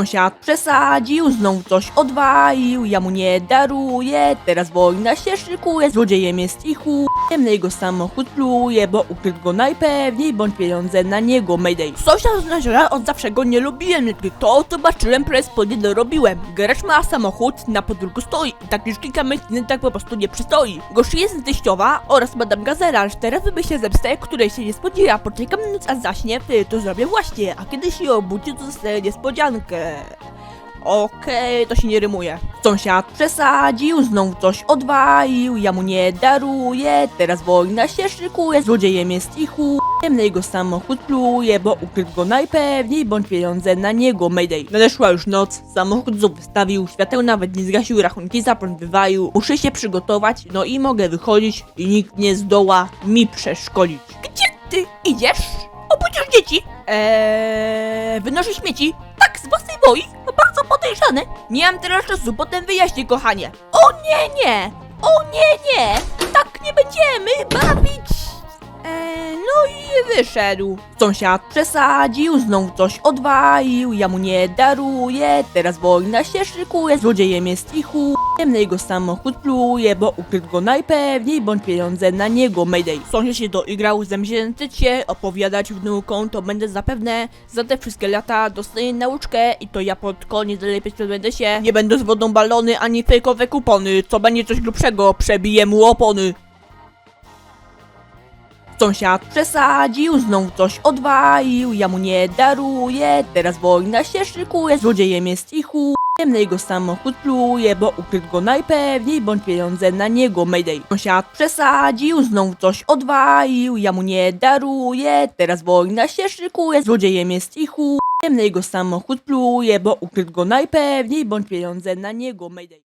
Sąsiad przesadził, znowu coś odwalił, ja mu nie daruję, teraz wojna się szykuje, złodziejem jest i chujem, na jego samochód pluje, bo ukrył go najpewniej, bądź pieniądze na niego, mayday. Sąsiad zna, że ja od zawsze go nie lubiłem, lecz to zobaczyłem, prez nie dorobiłem. Garaż ma samochód, na podwórku stoi i tak już kilka mężczyzn tak po prostu nie przystoi. Gości jest teściowa oraz Madame Gazela, aż teraz wyby się zemstę, której się nie spodziewa, poczekam noc, a zaśnie, wtedy to zrobię właśnie, a kiedy się obudzi, to dostaję niespodziankę. Okej, to się nie rymuje. Sąsiad przesadził, znowu coś odwalił, ja mu nie daruję, teraz wojna się szykuje, złodziejem jest i chujem, na jego samochód pluje, bo ukrył go najpewniej, bądź pieniądze na niego, mayday. Nadeszła już noc, samochód znów wystawił, świateł nawet nie zgasił, rachunki za prąd wywalił, muszę się przygotować, no i mogę wychodzić i nikt nie zdoła mi przeszkodzić. Gdzie ty idziesz? Obudzisz dzieci? Eee, wynoszę śmieci. Tak, To bardzo podejrzane. Nie mam teraz czasu, potem wyjaśnię, kochanie. O nie, nie! O nie, nie! Tak nie będziemy bawić! No wyszedł. Sąsiad przesadził, znowu coś odwalił, ja mu nie daruję, teraz wojna się szykuje, złodziejem jest i chujem, na jego samochód pluje, bo ukrył go najpewniej, bądź pieniądze na niego, mayday. Sąsiad się doigrał, zemzięty cię, opowiadać wnukom, to będę zapewne za te wszystkie lata dostaję nauczkę i to ja pod koniec lepiej będę się, nie będę z wodą balony ani fejkowe kupony, co będzie coś grubszego, przebiję mu opony. Sąsiad przesadził, znowu coś odwalił, ja mu nie daruję, teraz wojna się szykuje, złodziejem jest i chujem, na jego samochód pluje, bo ukrył go najpewniej, bądź pieniądze na niego, mayday. Sąsiad przesadził, znowu coś odwalił, ja mu nie daruję, teraz wojna się szykuje, złodziejem jest i chujem, na jego samochód pluje, bo ukrył go najpewniej, bądź pieniądze na niego, mayday.